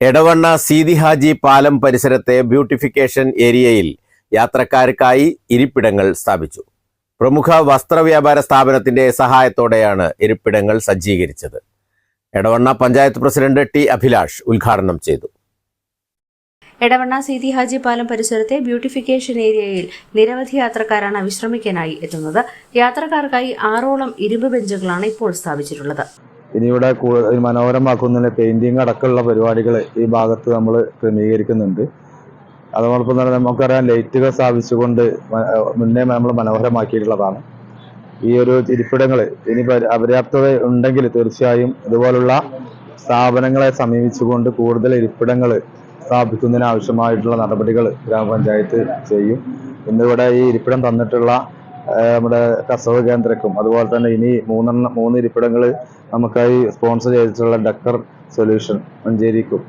Edavanna Seethi Haji പാലം പരിസരത്തെ beautification ഏരിയയിൽ യാത്രക്കാർക്കായി ഇരിപ്പിടങ്ങൾ സ്ഥാപിച്ചു. പ്രമുഖ വസ്ത്രവ്യാപാര സ്ഥാപനത്തിന്റെ സഹായത്തോടെയാണ് ഇരിപ്പിടങ്ങൾ സജ്ജീകരിച്ചത്. എടവണ്ണ പഞ്ചായത്ത് പ്രസിഡന്റ് ടി അഭിലാഷ് ഉദ്ഘാടനം ചെയ്തു. എടവണ്ണ സീതി ഹാജി പാലം പരിസരത്തെ ബ്യൂട്ടിഫിക്കേഷൻ ഏരിയയിൽ നിരവധി യാത്രക്കാരാണ് വിശ്രമിക്കാനായി എത്തുന്നത്. യാത്രക്കാർക്കായി ആറോളം ഇരുമ്പ് ബെഞ്ചുകളാണ് ഇപ്പോൾ സ്ഥാപിച്ചിട്ടുള്ളത്. ഇനി ഇവിടെ മനോഹരമാക്കുന്നതിന് പെയിന്റിങ് അടക്കമുള്ള പരിപാടികൾ ഈ ഭാഗത്ത് നമ്മൾ ക്രമീകരിക്കുന്നുണ്ട്. അതോടൊപ്പം തന്നെ നമുക്കറിയാം ലൈറ്റുകൾ സ്ഥാപിച്ചുകൊണ്ട് മുന്നേ നമ്മൾ മനോഹരമാക്കിയിട്ടുള്ളതാണ്. ഈ ഒരു ഇരിപ്പിടങ്ങൾ ഇനി അപര്യാപ്തത ഉണ്ടെങ്കിൽ തീർച്ചയായും ഇതുപോലുള്ള സ്ഥാപനങ്ങളെ സമീപിച്ചുകൊണ്ട് കൂടുതൽ ഇരിപ്പിടങ്ങൾ സ്ഥാപിക്കുന്നതിന് ആവശ്യമായിട്ടുള്ള നടപടികൾ ഗ്രാമപഞ്ചായത്ത് ചെയ്യും. ഇന്നിവിടെ ഈ ഇരിപ്പിടം തന്നിട്ടുള്ള നമ്മുടെ കസവ് കേന്ദ്രക്കും അതുപോലെ തന്നെ ഇനി മൂന്നെണ്ണം മൂന്ന് ഇരിപ്പിടങ്ങൾ നമുക്കായി സ്പോൺസർ ചെയ്തിട്ടുള്ള ഡക്കർ സൊല്യൂഷൻ മഞ്ചേരിക്കും.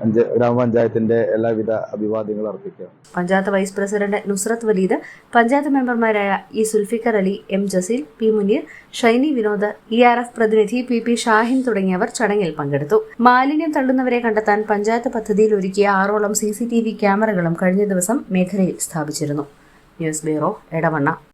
മഞ്ചേ- ഗ്രാമപഞ്ചായത്തിന്റെ എല്ലാവിധ അഭിവാദ്യങ്ങളും അർപ്പിക്കുക പഞ്ചായത്ത് വൈസ് പ്രസിഡന്റ് നുസ്രത്ത് വലീദ് പഞ്ചായത്ത് മെമ്പർമാരായ E Sulfiqar Ali M Jaseel P Muneer Shiny Vinod E R F പ്രതിനിധി പി പി ഷാഹിൻ തുടങ്ങിയവർ ചടങ്ങിൽ പങ്കെടുത്തു. മാലിന്യം തള്ളുന്നവരെ കണ്ടെത്താൻ പഞ്ചായത്ത് പദ്ധതിയിൽ ഒരുക്കിയ ആറോളം സി സി ടി വി ക്യാമറകളും കഴിഞ്ഞ ദിവസം മേഖലയിൽ സ്ഥാപിച്ചിരുന്നു. News bureau Edavanna.